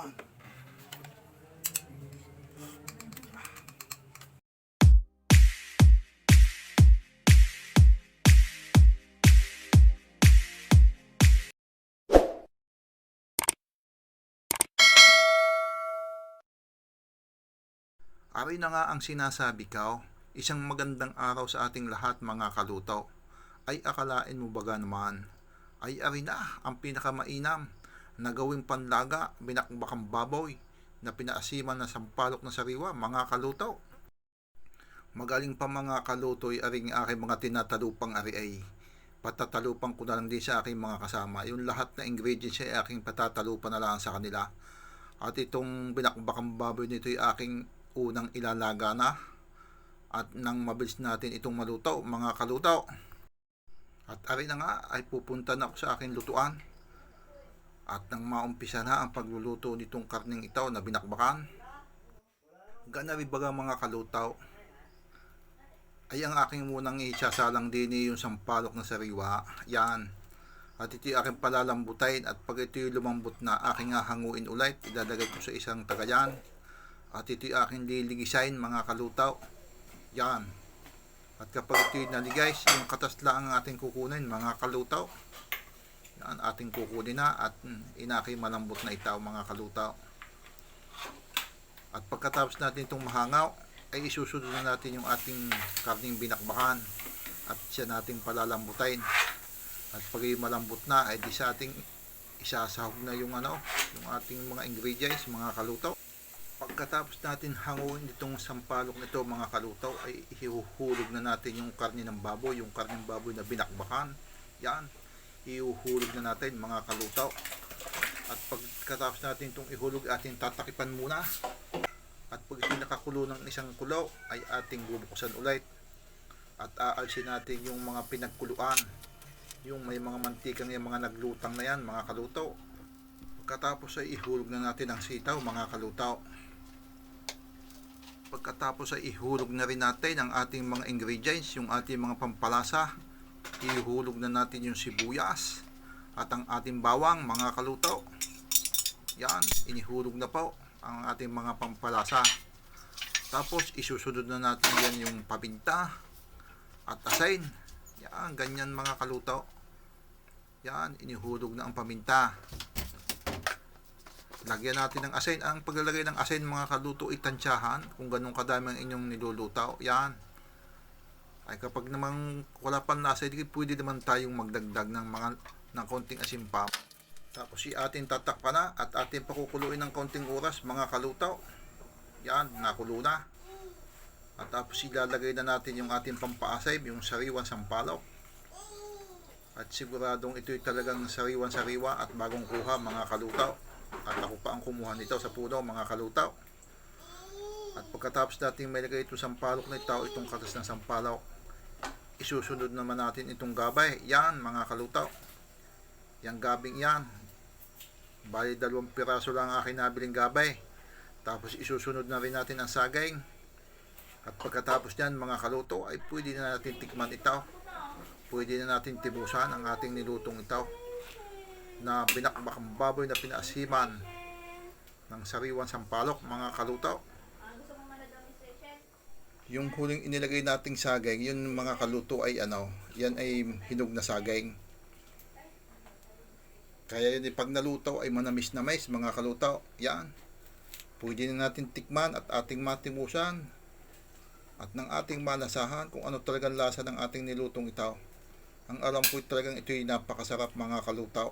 Yan. Ari na nga ang sinasabi ko, isang magandang araw sa ating lahat mga kaluto. Ay akalain mo baga naman, ay ari na ang pinakamainam na gawing panlaga, binakbakang baboy, na pinaasiman na sampalok na sariwa, mga kaluto. Magaling pa mga kaluto ay aring aking mga tinatalupang ari ay patatalupang ko na lang din sa aking mga kasama. Yung lahat na ingredients ay aking patatalupan na lang sa kanila. At itong binakbakang baboy nito ay aking unang ilalaga na at nang mabilis natin itong maluto mga kaluto at ari na nga ay pupunta na ako sa aking lutuan at nang maumpisa na ang pagluluto nitong karning ito na binakbakan ganari baga mga kalutaw ay ang aking munang isasalang din yung sampalok na sariwa yan at ito yung aking palalambutain at pag ito yung lumambot na aking hanguin ulit idadagay ko sa isang tagayan at ito yung aking liligisain mga kalutaw. Yan. At kapag ito yung naligay, yung katas lang ang ating kukunin mga kalutaw. Yan, ating kukunin na at mm, inaki malambot na itaw mga kalutaw. At pagkatapos natin itong mahangaw, ay isusunod na natin yung ating karning binakbakan at siya nating palalambutain. At pag malambot na, ay di sa ating isasahog na yung ano, yung ating mga ingredients, mga kalutaw pagkatapos natin hanguin itong sampalok nito mga kalutaw ay ihuhulog na natin yung karne ng baboy yung karne ng baboy na binakbakan yan ihuhulog na natin mga kalutaw. At pagkatapos natin itong ihulog ating tatakipan muna. At pag ito nakakulo ng isang kulo ay ating bubuksan ulit. At aalsin natin yung mga pinagkuluan. Yung may mga mantikang yung mga naglutang na yan mga kalutaw. Pagkatapos ay ihulog na natin ang sitaw mga kalutaw. Pagkatapos ay ihulog na rin natin ang ating mga ingredients, yung ating mga pampalasa. Ihulog na natin yung sibuyas at ang ating bawang, mga kaluto. Yan, inihulog na po ang ating mga pampalasa. Tapos isusunod na natin yan yung paminta at asin. Yan, ganyan mga kaluto. Yan, inihulog na ang paminta. Lagyan natin ng asin. Ang paglalagay ng asin mga kaluto ay tansyahan kung ganun kadami ang inyong nilulutaw. Yan. Ay kapag naman wala pang nasa, di pwede naman tayong magdagdag ng mga ng konting asin pa. Tapos si atin tatakpan na at atin pakukuluin ng konting oras mga kalutaw. Yan, nakulo na. At tapos ilalagay na natin yung ating pampaasay, yung sariwan sampalok. At siguradong ito'y talagang sariwan-sariwa at bagong kuha mga kalutaw. At ako pa ang kumuha nito sa puno mga kalutaw. At pagkatapos natin may lagay itong sampalok na ito, itong katas ng sampalok, isusunod naman natin itong gabay. Yan mga kalutaw. Yang gabing yan. Bali dalawang piraso lang ang aking nabiling gabay. Tapos isusunod na rin natin ang saging. At pagkatapos niyan mga kaluto ay pwede na natin tikman ito. Pwede na natin tibusan ang ating nilutong ito na binakbakang baboy na pinaasiman ng sariwan sampalok mga kalutaw. Yung huling inilagay nating saging, yun mga kaluto ay ano, yan ay hinog na saging. Kaya yun, eh, pag naluto ay manamis na mais mga kalutaw. Yan. Pwede na natin tikman at ating matimusan at ng ating malasahan kung ano talagang lasa ng ating nilutong ito. Ang alam ko talagang ito ay napakasarap mga kalutaw.